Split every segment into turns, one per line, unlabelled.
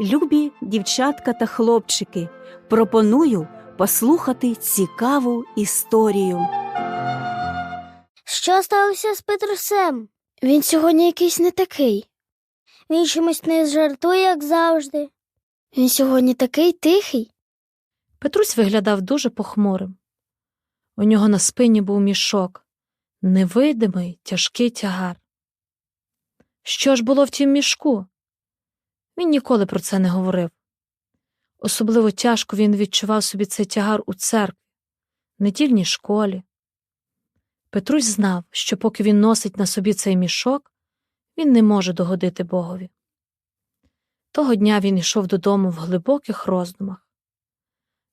Любі дівчатка та хлопчики, пропоную послухати цікаву історію.
Що сталося з Петрусем?
Він сьогодні якийсь не такий.
Він чомусь не жартує, як завжди.
Він сьогодні такий тихий.
Петрусь виглядав дуже похмурим. У нього на спині був мішок, невидимий тяжкий тягар. Що ж було в тім мішку? Він ніколи про це не говорив. Особливо тяжко він відчував собі цей тягар у церкві, недільній школі. Петрусь знав, що поки він носить на собі цей мішок, він не може догодити Богові. Того дня він йшов додому в глибоких роздумах.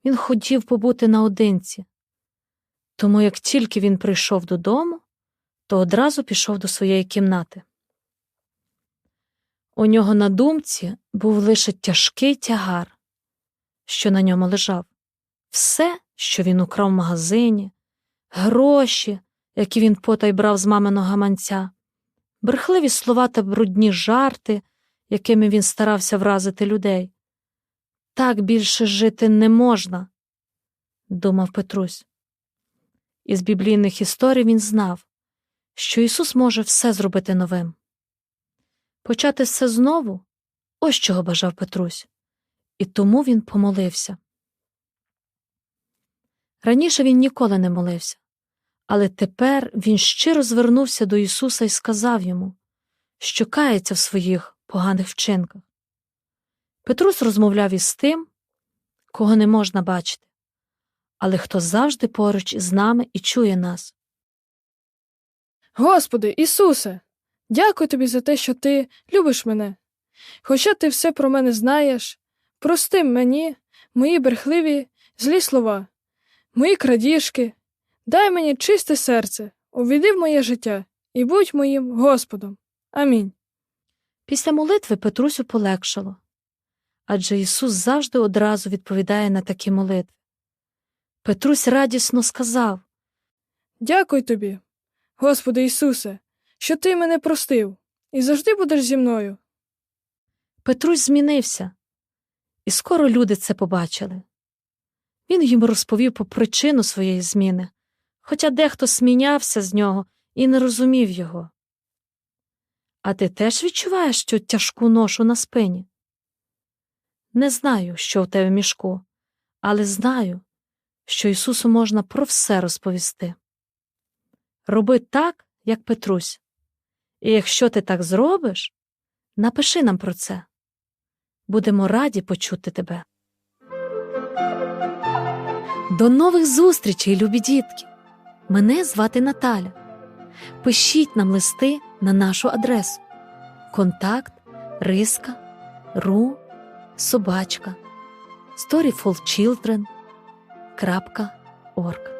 Він хотів побути наодинці, тому як тільки він прийшов додому, то одразу пішов до своєї кімнати. У нього на думці був лише тяжкий тягар, що на ньому лежав, все, що він украв в магазині, гроші, які він потай брав з маминого гаманця, брехливі слова та брудні жарти, якими він старався вразити людей. Так більше жити не можна, думав Петрусь. Із біблійних історій він знав, що Ісус може все зробити новим. Почати все знову ось чого бажав Петрусь, і тому він помолився. Раніше він ніколи не молився, але тепер він щиро звернувся до Ісуса і сказав йому, що кається в своїх поганих вчинках. Петрусь розмовляв із тим, кого не можна бачити, але хто завжди поруч із нами і чує нас.
Господи, Ісусе, дякую тобі за те, що ти любиш мене. Хоча ти все про мене знаєш, прости мені мої брехливі злі слова, мої крадіжки, дай мені чисте серце, увійди в моє життя і будь моїм Господом. Амінь.
Після молитви Петрусю полегшало, адже Ісус завжди одразу відповідає на такі молитви. Петрусь радісно сказав
Дякую тобі, Господи Ісусе, що ти мене простив і завжди будеш зі мною.
Петрусь змінився, і скоро люди це побачили. Він їм розповів про причину своєї зміни, хоча дехто смінявся з нього і не розумів його. А ти теж відчуваєш цю тяжку ношу на спині? Не знаю, що в тебе в мішку, але знаю, що Ісусу можна про все розповісти. Роби так, як Петрусь, і якщо ти так зробиш, напиши нам про це. Будемо раді почути тебе. До нових зустрічей, любі дітки! Мене звати Наталя. Пишіть нам листи на нашу адресу контакт риска ру собачка storyfulchildren.org